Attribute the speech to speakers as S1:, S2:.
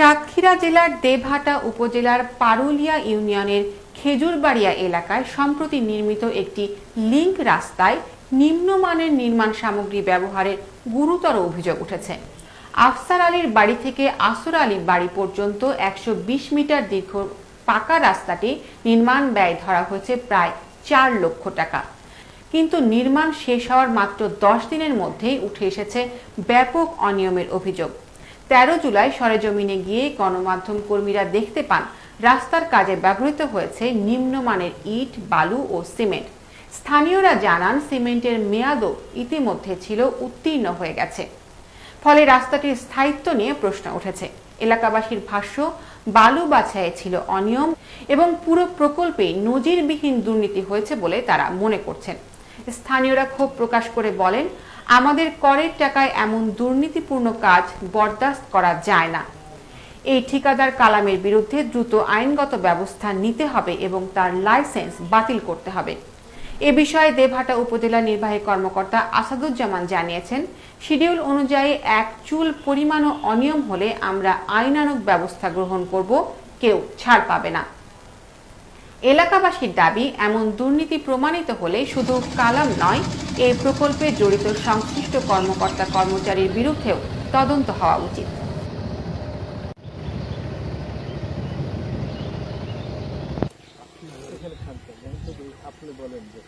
S1: সাতক্ষীরা জেলার দেবহাটা উপজেলার পারুলিয়া ইউনিয়নের খেজুরবাড়িয়া এলাকায় সম্প্রতি নির্মিত একটি লিংক রাস্তায় নিম্নমানের নির্মাণ সামগ্রী ব্যবহারের গুরুতর অভিযোগ উঠেছে। আফসার আলীর বাড়ি থেকে আসর আলীর বাড়ি পর্যন্ত একশো বিশ মিটার দীর্ঘ পাকা রাস্তাটি নির্মাণ ব্যয় ধরা হয়েছে প্রায় চার লক্ষ টাকা। কিন্তু নির্মাণ শেষ হওয়ার মাত্র দশ দিনের মধ্যেই উঠে এসেছে ব্যাপক অনিয়মের অভিযোগ। তেরো জুলাই সরেজমিনে গিয়ে গণমাধ্যম কর্মীরা দেখতে পান, রাস্তার কাজে ব্যবহৃত হয়েছে নিম্নমানের ইট, বালু ও সিমেন্ট। স্থানীয়রা জানান, সিমেন্টের মেয়াদও ইতিমধ্যে ছিল উত্তীর্ণ হয়ে গেছে। ফলে রাস্তাটির স্থায়িত্ব নিয়ে প্রশ্ন উঠেছে। এলাকাবাসীর ভাষ্য, বালু বাছাইয়ে ছিল অনিয়ম এবং পুরো প্রকল্পে নজিরবিহীন দুর্নীতি হয়েছে বলে তারা মনে করছেন। স্থানীয়রা ক্ষোভ প্রকাশ করে বলেন আমাদের করের টাকায় এমন দুর্নীতিপূর্ণ কাজ বরদাস্ত করা যায় না। এই ঠিকাদার কালামের বিরুদ্ধে দ্রুত আইনগত ব্যবস্থা নিতে হবে এবং তার লাইসেন্স বাতিল করতে হবে। এ বিষয়ে দেবহাটা উপজেলা নির্বাহী কর্মকর্তা আসাদুজ্জামান জানিয়েছেন, শিডিউল অনুযায়ী এক চুল পরিমাণও অনিয়ম হলে আমরা আইনানুগ ব্যবস্থা গ্রহণ করব, কেউ ছাড় পাবে না। এলাকাবাসীর দাবি, এমন দুর্নীতি প্রমাণিত হলে শুধু কালাম নয় এই প্রকল্পে জড়িত সংশ্লিষ্ট কর্মকর্তা কর্মচারীর বিরুদ্ধেও তদন্ত হওয়া উচিত।
S2: আপনি বলেন যে